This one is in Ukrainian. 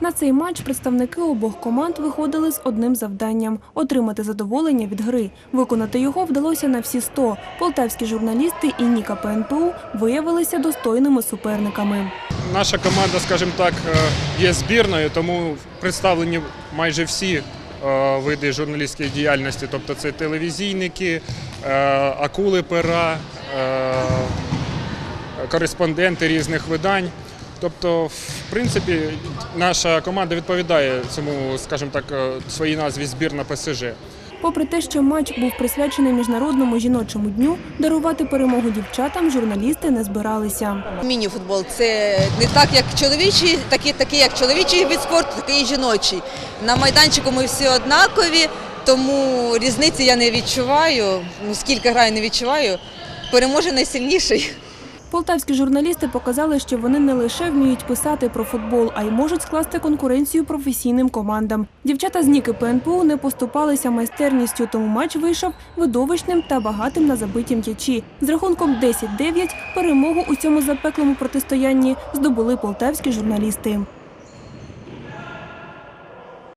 На цей матч представники обох команд виходили з одним завданням отримати задоволення від гри. Виконати його вдалося на всі 100. Полтавські журналісти і Ніка ПНПУ виявилися достойними суперниками. Наша команда, скажімо так, е, є збірною, тому представлені майже всі е, види журналістської діяльності, тобто це телевізійники, е, акули пера, кореспонденти різних видань. Тобто, в принципі, наша команда відповідає цьому, скажімо так, е, своїй назві збірна ПСЖ. Попри те, що матч був присвячений міжнародному жіночому дню, дарувати перемогу дівчатам журналісти не збиралися. Міні-футбол це не так, як чоловічий, такий, такий як чоловічий від спорту, такий і жіночий. На майданчику ми всі однакові, тому різниці я не відчуваю. Ну, скільки граю, не відчуваю. Переможе найсильніший. Полтавські журналісти показали, що вони не лише вміють писати про футбол, а й можуть скласти конкуренцію професійним командам. Дівчата з Ніки ПНПУ не поступалися майстерністю, тому матч вийшов видовищним та багатим на забиті м'ячі. З рахунком 10-9 перемогу у цьому запеклому протистоянні здобули полтавські журналісти.